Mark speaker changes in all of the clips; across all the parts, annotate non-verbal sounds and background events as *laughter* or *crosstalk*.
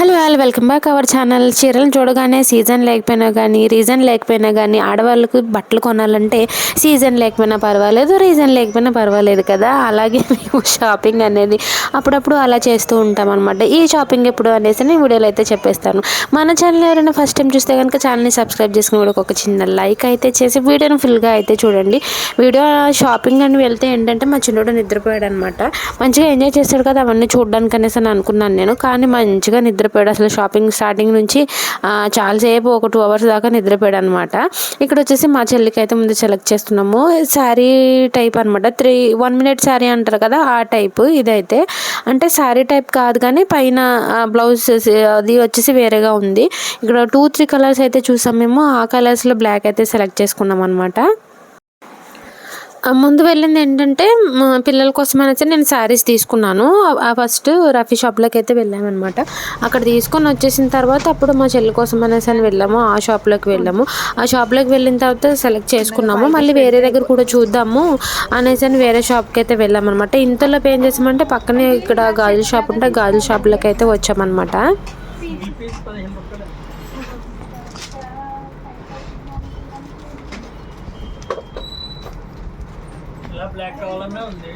Speaker 1: Hello all welcome back our channel. చీరలు చూడగానే season లేకపోయినా కానీ రీజన్ లేకపోయినా కానీ ఆడవాళ్ళకు బట్టలు కొనాలంటే సీజన్ లేకపోయినా పర్వాలేదు రీజన్ లేకపోయినా పర్వాలేదు కదా. అలాగే *laughs* మేము షాపింగ్ అనేది అప్పుడప్పుడు అలా చేస్తూ ఉంటాం అనమాట ఈ షాపింగ్ ఎప్పుడు అనేసి నేను వీడియోలో అయితే చెప్పేస్తాను. మన ఛానల్ ఎవరైనా ఫస్ట్ టైం చూస్తే కనుక ఛానల్ని సబ్స్క్రైబ్ చేసుకుని కూడా ఒక చిన్న లైక్ అయితే చేసి వీడియోని ఫుల్గా అయితే చూడండి. వీడియో షాపింగ్ అని వెళ్తే ఏంటంటే మా చిన్నోడు నిద్రపోయాడు అనమాట మంచిగా ఎంజాయ్ చేస్తాడు కదా అవన్నీ చూడడానికి అనేసి అని అనుకున్నాను నేను. కానీ మంచిగా నిద్రపోయాడు. అసలు షాపింగ్ స్టార్టింగ్ నుంచి చాలాసేపు ఒక టూ అవర్స్ దాకా నిద్రపోయాడు అనమాట ఇక్కడ వచ్చేసి మా చెల్లికి అయితే ముందు సెలెక్ట్ చేస్తున్నాము. శారీ టైప్ అనమాట. త్రీ వన్ మినిట్ శారీ అంటారు కదా ఆ టైప్ ఇదైతే. అంటే శారీ టైప్ కాదు కానీ పైన బ్లౌజ్ అది వచ్చేసి వేరేగా ఉంది. ఇక్కడ టూ త్రీ కలర్స్ అయితే చూసాం మేము. ఆ కలర్స్లో బ్లాక్ అయితే సెలెక్ట్ చేసుకున్నాం అనమాట ముందు వెళ్ళింది ఏంటంటే మా పిల్లల కోసం అనేసి నేను శారీస్ తీసుకున్నాను. ఆ ఫస్ట్ రఫీ షాప్లోకి అయితే వెళ్ళామన్నమాట. అక్కడ తీసుకొని వచ్చేసిన తర్వాత అప్పుడు మా చెల్లి కోసం అనేసి అని వెళ్ళాము ఆ షాప్లోకి వెళ్ళాము. ఆ షాప్లోకి వెళ్ళిన తర్వాత సెలెక్ట్ చేసుకున్నాము. మళ్ళీ వేరే దగ్గర కూడా చూద్దాము అనేసి అని వేరే షాప్కి అయితే వెళ్ళామన్నమాట. ఇంతలో ఏం చేసామంటే పక్కనే ఇక్కడ గాజుల షాప్ ఉంటే గాజుల షాప్లోకి అయితే వచ్చామన్నమాట.
Speaker 2: ఇలా బ్లాక్ కావాలన్నా ఉంది.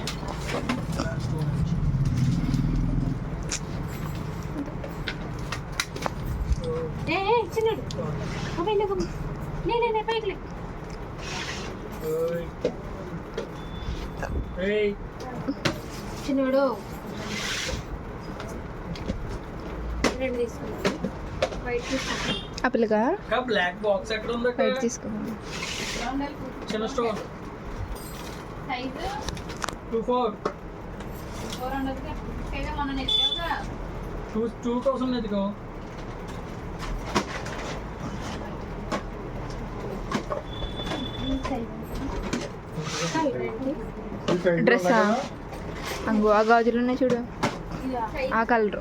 Speaker 3: చిన్నడు. అబ్బాయి నువ్వు నే నే నే పైకి లే.
Speaker 2: ఓయ్. ఏయ్,
Speaker 3: చిన్నడు. రెండు వైట్
Speaker 2: బ్లాక్ బాక్స్ ఎక్కడ ఉంది
Speaker 4: తీసుకోమని
Speaker 2: చిన్న store
Speaker 3: size?
Speaker 2: Two four.
Speaker 3: Four hundred ఏదో మొన్న నెచ్చావుగా
Speaker 2: టూ టూ థౌసండ్ ఎదుగో
Speaker 4: డ్రెస్సా? అంగు ఆ గాజులు ఉన్నాయి చూడు. ఆ కలరు.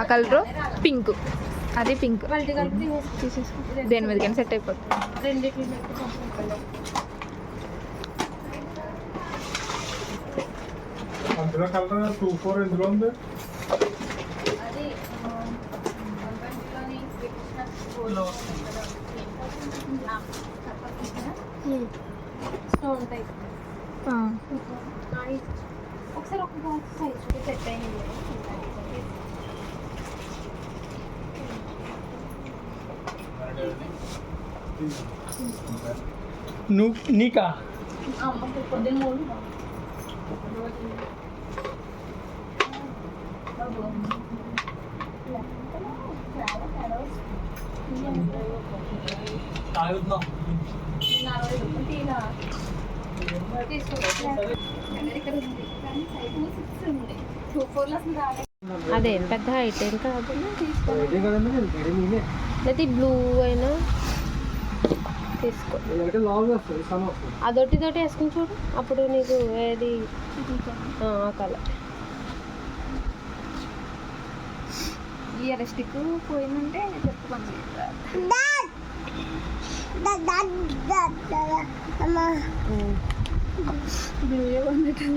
Speaker 4: ఆ కలరు పింక్. అది పింక్. దేని మీదకైనా సెట్ అయిపోతుంది
Speaker 3: రెండింటి
Speaker 5: అందులో కలర్ టూ ఫోర్ ఎందులో ఉంది
Speaker 3: ఒకసారి ఒక బాక్స్ సైజ్ సెట్ అయింది
Speaker 2: నువ్వు నీకా
Speaker 3: పొద్దున్న మూడు
Speaker 2: తాగుతున్నాం
Speaker 3: నలభై రూపాయలు తీరా తీసుకోవాలి ఇక్కడ ఉంది కానీ సైజ్ సిక్స్ ఉంది టూ ఫోర్లో అసలు రాలేదు
Speaker 4: అదేం పెద్ద హైట్ ఏం కాదు. లేకపోతే బ్లూ అయినా తీసుకో. అదొట్టి తోటి వేసుకుని చూడు. అప్పుడు నీకు ఏది? ఆ కలర్
Speaker 3: ఇయర్ స్టిక్ పోయిందంటే చెప్పుకోండి బ్లూ ఉన్నట్టు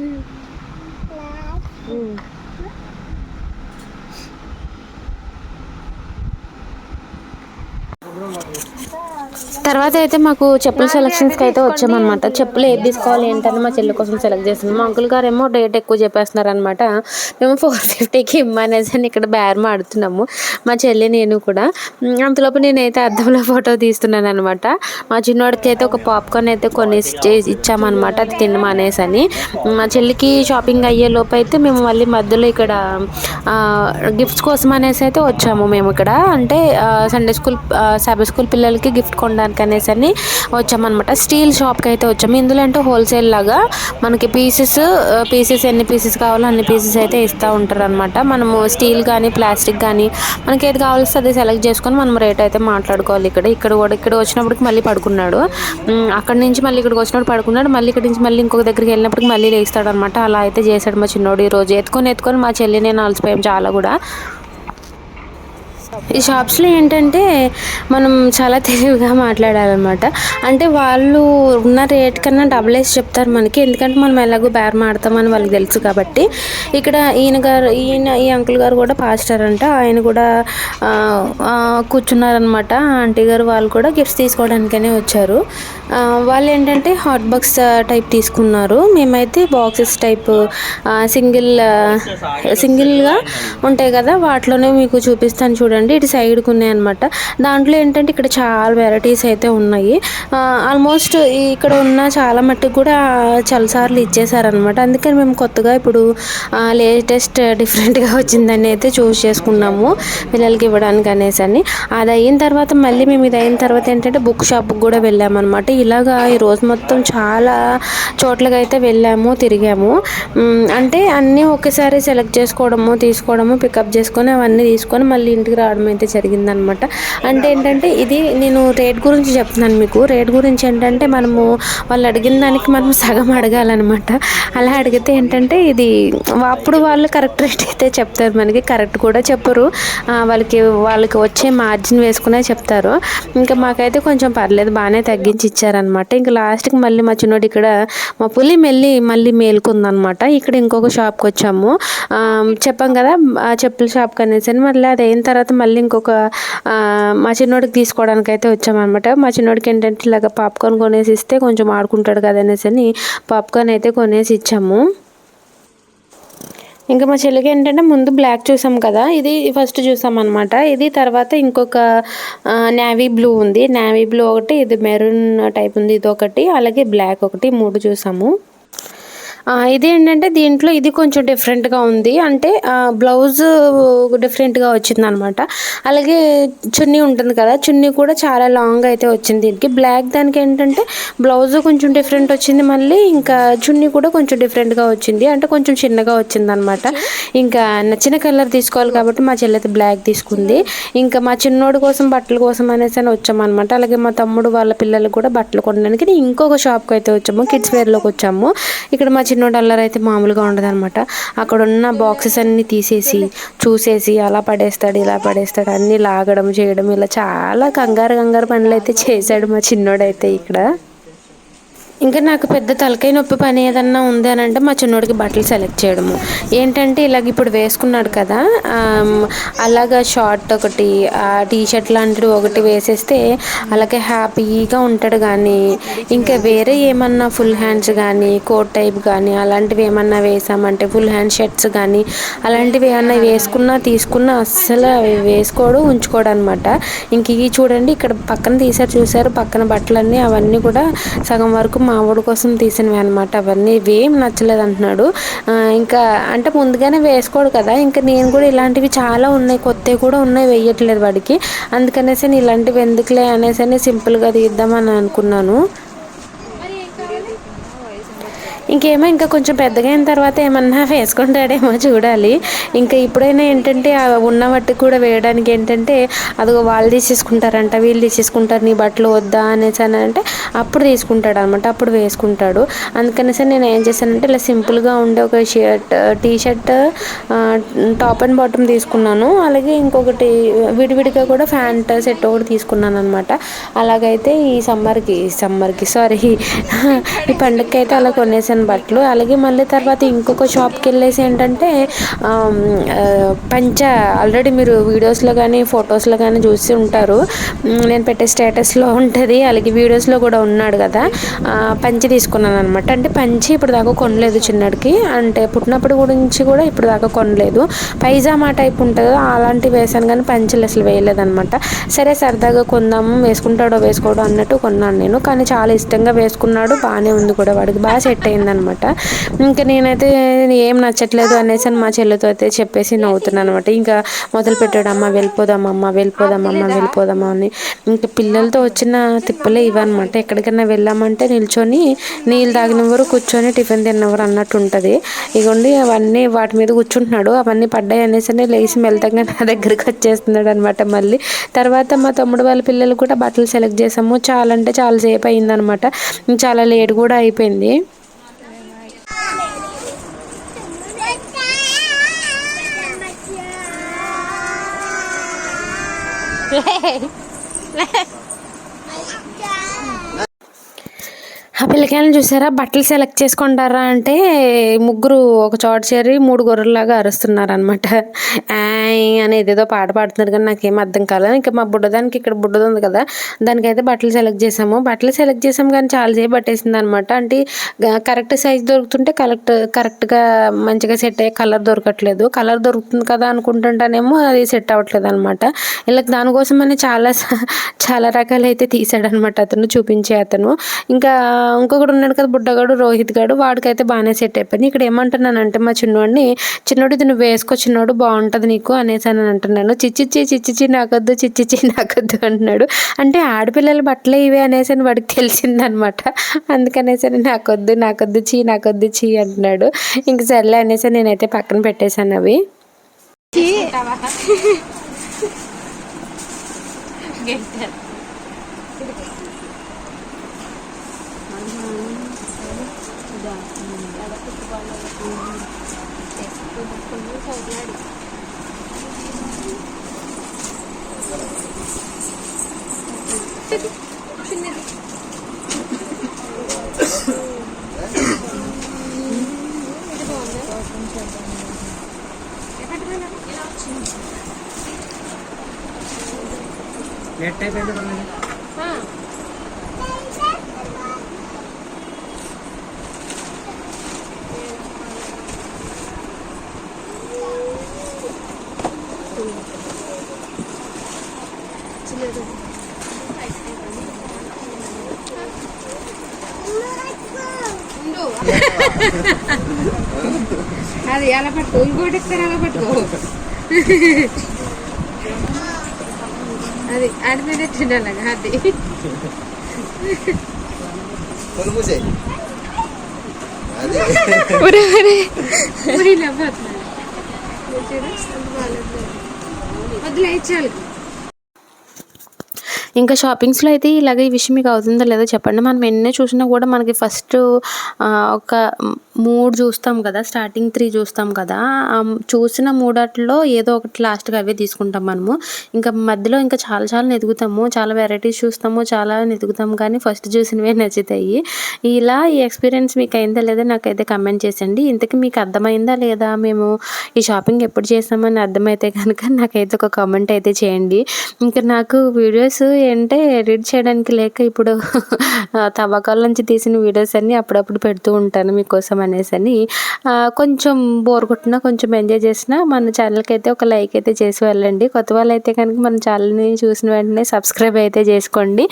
Speaker 1: తర్వాత అయితే మాకు చెప్పుల సెలక్షన్స్కి అయితే వచ్చామన్నమాట. చెప్పులు ఏది తీసుకోవాలి ఏంటని మా చెల్లి కోసం సెలెక్ట్ చేసింది మా అంకుల్ గారు ఏమో రేట్ ఎక్కువ చెప్పేస్తున్నారు అనమాట మేము ఫోర్ ఫిఫ్టీకి ఇమ్మనేసి అని ఇక్కడ బేరం ఆడుతున్నాము. మా చెల్లి నేను కూడా. అంతలోపు నేనైతే అద్దంలో ఫోటో తీస్తున్నాను అనమాట మా చిన్నోడికి అయితే ఒక పాప్కార్న్ అయితే కొన్ని ఇచ్చామన్నమాట. అది తినమనేసి అని. మా చెల్లికి షాపింగ్ అయ్యే లోపు అయితే మేము మళ్ళీ మధ్యలో ఇక్కడ గిఫ్ట్స్ కోసం అనేసి అయితే వచ్చాము మేము ఇక్కడ. అంటే సండే స్కూల్ సబ్ స్కూల్ పిల్లలకి గిఫ్ట్ కొనడానికి అనేసి అని వచ్చామన్నమాట. స్టీల్ షాప్కి అయితే వచ్చాము. ఇందులో అంటే హోల్సేల్ లాగా మనకి పీసెస్ పీసెస్ ఎన్ని పీసెస్ కావాలో అన్ని పీసెస్ అయితే ఇస్తూ ఉంటారు అనమాట మనము స్టీల్ కానీ ప్లాస్టిక్ కానీ మనకి ఏది కావాల్సి అది సెలెక్ట్ చేసుకొని మనం రేట్ అయితే మాట్లాడుకోవాలి ఇక్కడ. ఇక్కడ కూడా ఇక్కడ వచ్చినప్పటికి మళ్ళీ పడుకున్నాడు. అక్కడ అక్కడి నుంచి మళ్ళీ ఇక్కడికి వచ్చినప్పుడు పడుకున్నాడు. మళ్ళీ ఇక్కడి నుంచి మళ్ళీ ఇంకొక దగ్గరికి వెళ్ళినప్పటికి మళ్ళీ లేస్తాడు అనమాట అలా అయితే చేశాడు మా చిన్నోడు ఈరోజు. రోజు ఎత్తుకొని ఎత్తుకొని మా చెల్లి నేను అలసిపోయాం చాలా కూడా. ఈ షాప్స్లో ఏంటంటే మనం చాలా తెలివిగా మాట్లాడాలన్నమాట. అంటే వాళ్ళు ఉన్న రేట్ కన్నా డబుల్ వేసి చెప్తారు మనకి. ఎందుకంటే మనం ఎలాగో బేరం ఆడతామని వాళ్ళకి తెలుసు కాబట్టి. ఇక్కడ ఈయన గారు ఈయన ఈ అంకుల్ గారు కూడా పాస్టర్ అంట. ఆయన కూడా కూర్చున్నారనమాట ఆంటీ గారు వాళ్ళు కూడా గిఫ్ట్స్ తీసుకోవడానికనే వచ్చారు. వాళ్ళు ఏంటంటే హాట్ బాక్స్ టైప్ తీసుకున్నారు. మేమైతే బాక్సెస్ టైప్ సింగిల్ సింగిల్గా ఉంటాయి కదా వాటిలోనే మీకు చూపిస్తాను చూడండి. ఇటు సైడ్కి ఉన్నాయి అనమాట దాంట్లో ఏంటంటే ఇక్కడ చాలా వెరైటీస్ అయితే ఉన్నాయి. ఆల్మోస్ట్ ఇక్కడ ఉన్న చాలా మట్టుకు కూడా చాలాసార్లు ఇచ్చేసారనమాట అందుకని మేము కొత్తగా ఇప్పుడు లేటెస్ట్ డిఫరెంట్గా వచ్చిందని అయితే చూస్ చేసుకున్నాము పిల్లలకి ఇవ్వడానికి అనేసి అని. అది అయిన తర్వాత మళ్ళీ మేము ఇది అయిన తర్వాత ఏంటంటే బుక్ షాప్కి కూడా వెళ్ళామన్నమాట. ఇలాగా ఈరోజు మొత్తం చాలా చోట్లకి అయితే వెళ్ళాము తిరిగాము. అంటే అన్నీ ఒకేసారి సెలెక్ట్ చేసుకోవడము తీసుకోవడము పికప్ చేసుకొని అవన్నీ తీసుకొని మళ్ళీ ఇంటికి రావడం అయితే జరిగిందనమాట. అంటే ఏంటంటే ఇది నేను రేట్ గురించి చెప్తున్నాను మీకు. రేట్ గురించి ఏంటంటే మనము వాళ్ళు అడిగిన దానికి మనం సగం అడగాలన్నమాట అలా అడిగితే ఏంటంటే ఇది అప్పుడు వాళ్ళు కరెక్ట్ రేట్ అయితే చెప్తారు మనకి. కరెక్ట్ కూడా చెప్పరు. వాళ్ళకి వాళ్ళకి వచ్చే మార్జిన్ వేసుకునే చెప్తారు. ఇంకా మాకైతే కొంచెం పర్లేదు బాగానే తగ్గించి ఇచ్చారనమాట. ఇంకా లాస్ట్కి మళ్ళీ మా చిన్నోడు ఇక్కడ మా పులి మెల్లి మళ్ళీ మేలుకుందనమాట. ఇక్కడ ఇంకొక షాప్కి వచ్చాము. చెప్పాం కదా చెప్పుల షాప్కి అనేసి మళ్ళీ అది అయిన తర్వాత మళ్ళీ ఇంకొక మా చిన్నోడికి తీసుకోవడానికి అయితే వచ్చామన్నమాట. మా చిన్నోడికి ఏంటంటే ఇలాగ పాప్కార్న్ కొనేసి ఇస్తే కొంచెం ఆడుకుంటాడు కదా అనేసి అని పాప్కార్న్ అయితే కొనేసి ఇచ్చాము. ఇంకా మా చెల్లికి ఏంటంటే ముందు బ్లాక్ చూసాం కదా ఇది ఫస్ట్ చూసాం అనమాట ఇది తర్వాత ఇంకొక నేవీ బ్లూ ఉంది. నేవీ బ్లూ ఒకటి ఇది మెరూన్ టైప్ ఉంది ఇది ఒకటి అలాగే బ్లాక్ ఒకటి మూడు చూసాము. ఇది ఏంటంటే దీంట్లో ఇది కొంచెం డిఫరెంట్గా ఉంది. అంటే బ్లౌజ్ డిఫరెంట్గా వచ్చింది అనమాట అలాగే చున్నీ ఉంటుంది కదా చున్నీ కూడా చాలా లాంగ్ అయితే వచ్చింది దీనికి. బ్లాక్ దానికి ఏంటంటే బ్లౌజ్ కొంచెం డిఫరెంట్ వచ్చింది మళ్ళీ ఇంకా చున్నీ కూడా కొంచెం డిఫరెంట్గా వచ్చింది. అంటే కొంచెం చిన్నగా వచ్చింది అనమాట ఇంకా నచ్చిన కలర్ తీసుకోవాలి కాబట్టి మా చెల్లెతి బ్లాక్ తీసుకుంది. ఇంకా మా చిన్నోడి కోసం బట్టల కోసం అనేసి అని వచ్చామన్నమాట అలాగే మా తమ్ముడు వాళ్ళ పిల్లలకు కూడా బట్టలు కొనడానికి నేను ఇంకొక షాప్కి అయితే వచ్చాము కిడ్స్ వేర్లోకి వచ్చాము. ఇక్కడ మా చిన్నోడు అల్లరి అయితే మామూలుగా ఉండదు అనమాట అక్కడ ఉన్న బాక్సెస్ అన్ని తీసేసి చూసేసి అలా పడేస్తాడు ఇలా పడేస్తాడు అన్నీ లాగడం చేయడం ఇలా చాలా కంగారు కంగారు పనులు అయితే చేశాడు మా చిన్నోడైతే ఇక్కడ. ఇంకా నాకు పెద్ద తలకాయ నొప్పి పని ఏదన్నా ఉంది అని అంటే మా చిన్నోడికి బట్టలు సెలెక్ట్ చేయడము. ఏంటంటే ఇలాగ ఇప్పుడు వేసుకున్నాడు కదా అలాగ అలాగా షార్ట్ ఒకటి ఆ టీ షర్ట్ లాంటిది ఒకటి వేసేస్తే అలాగే హ్యాపీగా ఉంటాడు కానీ ఇంకా వేరే ఏమన్నా ఫుల్ హ్యాండ్స్ కానీ కోట్ టైప్ కానీ అలాంటివి ఏమన్నా వేసామంటే ఫుల్ హ్యాండ్ షర్ట్స్ కానీ అలాంటివి ఏమన్నా వేసుకున్నా తీసుకున్నా అస్సలు అవి వేసుకోడు ఉంచుకోడు అనమాట ఇంక ఇవి చూడండి ఇక్కడ పక్కన తీసారు చూసారు పక్కన బట్టలన్నీ అవన్నీ కూడా సగం వరకు మా వాడి కోసం తీసినవి అనమాట అవన్నీ ఇవేం నచ్చలేదు అంటున్నాడు. ఇంకా అంటే ముందుగానే వేసుకోడు కదా. ఇంకా నేను కూడా ఇలాంటివి చాలా ఉన్నాయి. కొత్తవి కూడా ఉన్నాయి. వేయట్లేదు వాడికి. అందుకనేసి నేను ఇలాంటివి ఎందుకులే అనేసి అని సింపుల్గా తీద్దామని అనుకున్నాను. ఇంకేమో ఇంకా కొంచెం పెద్దగా అయిన తర్వాత ఏమన్నా వేసుకుంటాడేమో చూడాలి. ఇంకా ఇప్పుడైనా ఏంటంటే ఉన్న వాటికి కూడా వేయడానికి ఏంటంటే అదిగో వాళ్ళు తీసేసుకుంటారంట వీళ్ళు తీసేసుకుంటారు నీ బట్టలు వద్దా అనేసి అని అంటే అప్పుడు తీసుకుంటాడు అనమాట అప్పుడు వేసుకుంటాడు. అందుకనేసి నేను ఏం చేశానంటే ఇలా సింపుల్గా ఉండే ఒక shirt T shirt top and bottom తీసుకున్నాను. అలాగే ఇంకొకటి విడివిడిగా కూడా ఫ్యాంట్ సెట్ ఒకటి తీసుకున్నాను అనమాట అలాగైతే ఈ సమ్మర్కి సమ్మర్కి సారీ ఈ పండుగకి అయితే అలా కొనేసాను. బట్టలు. అలాగే మళ్ళీ తర్వాత ఇంకొక షాప్కి వెళ్ళేసి ఏంటంటే పంచ ఆల్రెడీ మీరు వీడియోస్లో కానీ ఫొటోస్లో కానీ చూసి ఉంటారు. నేను పెట్టే స్టేటస్లో ఉంటుంది. అలాగే వీడియోస్లో కూడా ఉన్నాడు కదా. పంచి తీసుకున్నాను అనమాట అంటే పంచి ఇప్పుడు దాకా కొనలేదు చిన్నడికి. అంటే పుట్టినప్పుడు గురించి కూడా ఇప్పుడు దాకా కొనలేదు. పైజామా టైప్ ఉంటుంది అలాంటివి వేసాను కానీ పంచలు అసలు వేయలేదనమాట సరే సరదాగా కొందాము వేసుకుంటాడో వేసుకోడో అన్నట్టు కొన్నాను నేను. కానీ చాలా ఇష్టంగా వేసుకున్నాడు. బాగానే ఉంది కూడా వాడికి. బాగా సెట్ అనమాట ఇంకా నేనైతే ఏం నచ్చట్లేదు అనేసి అని మా చెల్లితో అయితే చెప్పేసి నవ్వుతున్నాను అనమాట ఇంకా మొదలు పెట్టాడు అమ్మ వెళ్ళిపోదాం అమ్మ వెళ్ళిపోదాం అమ్మ వెళ్ళిపోదామా అని. ఇంకా పిల్లలతో వచ్చిన తిప్పలే ఇవన్నమాట. ఎక్కడికైనా వెళ్ళామంటే నిల్చొని నీళ్ళు తాగినవారు కూర్చొని టిఫిన్ తిన్నవారు అన్నట్టు ఉంటుంది. ఇగోండి అవన్నీ వాటి మీద కూర్చుంటున్నాడు. అవన్నీ పడ్డాయి అనేసి అని లేచి మెల్తంగా నా దగ్గరికి వచ్చేస్తున్నాడు అనమాట మళ్ళీ. తర్వాత మా తమ్ముడు వాళ్ళ పిల్లలు కూడా బట్టలు సెలెక్ట్ చేసాము. చాలా అంటే చాలా సేపు అయిందనమాట. చాలా లేట్ కూడా అయిపోయింది. เลขเลข ఆ పిల్లకాయలను చూసారా? బట్టలు సెలెక్ట్ చేసుకుంటారా అంటే ముగ్గురు ఒక చోట చేరి మూడు గొర్రెల్లాగా అరుస్తున్నారనమాట అనమాట అనేది ఏదో పాట పాడుతున్నారు కానీ నాకేం అర్థం కాలేదు. ఇంకా మా బుడ్డదానికి ఇక్కడ బుడ్డది ఉంది కదా దానికైతే బట్టలు సెలెక్ట్ చేసాము బట్టలు సెలెక్ట్ చేసాము కానీ చాలా సేపు పట్టేసింది అనమాట అంటే కరెక్ట్ సైజ్ దొరుకుతుంటే కరెక్ట్ కరెక్ట్గా మంచిగా సెట్ అయ్యే కలర్ దొరకట్లేదు. కలర్ దొరుకుతుంది కదా అనుకుంటుంటానేమో అది సెట్ అవ్వట్లేదు అనమాట ఇలా దానికోసమని చాలా చాలా రకాలు అయితే తీసాడనమాట అతను చూపించే అతను. ఇంకా ఇంకొకడు ఉన్నాడు కదా బుడ్డగాడు రోహిత్ గాడు వాడికైతే బాగానే సెట్ అయిపోయింది. ఇక్కడ ఏమంటున్నానంటే మా చిన్నోడిని చిన్నోడు ఇది నువ్వు వేసుకో చిన్నోడు బాగుంటుంది నీకు అనేసి అని అంటున్నాను చిచ్చిచ్చి చిచ్చిచ్చి నాకొద్దు చిచ్చిచ్చి నాకొద్దు అంటున్నాడు. అంటే ఆడపిల్లల బట్టలు ఇవే అనేసి అని వాడికి తెలిసిందనమాట. అందుకనేసి అని నాకొద్దు నాకొద్దు చీ నాకొద్దు చీ అంటున్నాడు. ఇంక సర్లే అనేసి నేనైతే పక్కన పెట్టేశాను అవి.
Speaker 2: నెట్ *laughs* అయిపోయింది పర్లేదు.
Speaker 3: అది ఎలా పట్టుకో ఇంకోటి ఇస్తారు అలా పట్టుకో అది ఆడిపోయినట్టు అలాగా అది ఒరే, ఒరే. ఒరే, ఇలా పోతున్నాడు. చూడు,
Speaker 1: ఇంకా షాపింగ్స్లో అయితే ఇలాగ ఈ విషయం మీకు అవుతుందో లేదో చెప్పండి. మనం ఎన్నో చూసినా కూడా మనకి ఫస్ట్ ఒక మూడు చూస్తాం కదా స్టార్టింగ్ త్రీ చూస్తాం కదా చూసిన మూడాట్లో ఏదో ఒకటి లాస్ట్గా అవే తీసుకుంటాం మనము. ఇంకా మధ్యలో ఇంకా చాలా చాలా ఎదుగుతాము చాలా వెరైటీస్ చూస్తాము చాలా ఎదుగుతాము కానీ ఫస్ట్ చూసినవే నచ్చుతాయి. ఇలా ఈ ఎక్స్పీరియన్స్ మీకు అయిందా లేదా నాకైతే కమెంట్ చేసండి ఇంతకీ మీకు అర్థమైందా లేదా? మేము ఈ షాపింగ్ ఎప్పుడు చేస్తామని అర్థమైతే కనుక నాకైతే ఒక కామెంట్ అయితే చేయండి. ఇంకా నాకు వీడియోస్ అంటే ఎడిట్ చేయడానికి లేక ఇప్పుడు తవ్వకాల నుంచి తీసిన వీడియోస్ అన్నీ అప్పుడప్పుడు పెడుతూ ఉంటాను మీకోసం అనేసి అని. కొంచెం బోర్ కొట్టినా కొంచెం ఎంజాయ్ చేసినా మన ఛానల్కి అయితే ఒక లైక్ అయితే చేసి వెళ్ళండి. కొత్త వాళ్ళు అయితే కనుక మన ఛానల్ని చూసిన వెంటనే సబ్స్క్రైబ్ అయితే చేసుకోండి.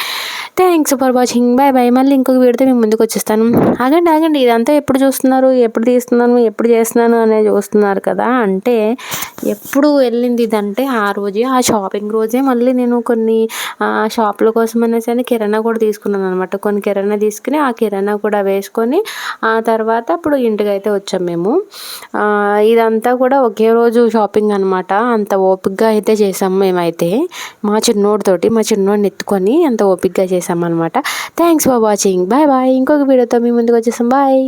Speaker 1: Thanks for watching bye bye మళ్ళీ ఇంకొక వీడియోతో మేము ముందుకు వచ్చేస్తాను. ఆగండి ఆగండి. ఇదంతా ఎప్పుడు చూస్తున్నారు? ఎప్పుడు తీస్తున్నాను? ఎప్పుడు చేస్తున్నాను? అనేది చూస్తున్నారు కదా. అంటే ఎప్పుడు వెళ్ళింది ఇదంటే ఆ రోజే ఆ షాపింగ్ రోజే. మళ్ళీ నేను కొన్ని షాపుల కోసం అనేసి కిరాణా కూడా తీసుకున్నాను అనమాట కొన్ని కిరాణా తీసుకుని ఆ కిరాణా కూడా వేసుకొని ఆ తర్వాత అప్పుడు ఇంటికి అయితే వచ్చాం మేము. ఇదంతా కూడా ఒకే రోజు షాపింగ్ అనమాట అంత ఓపిక్గా అయితే చేసాము మేమైతే. మా చిన్నోడితోటి మా చిన్నోడిని ఎత్తుకొని అంత ఓపిక్గా చేసాం అనమాట thanks for watching bye bye ఇంకొక వీడియోతో మీ ముందుకు వచ్చేసాం. బాయ్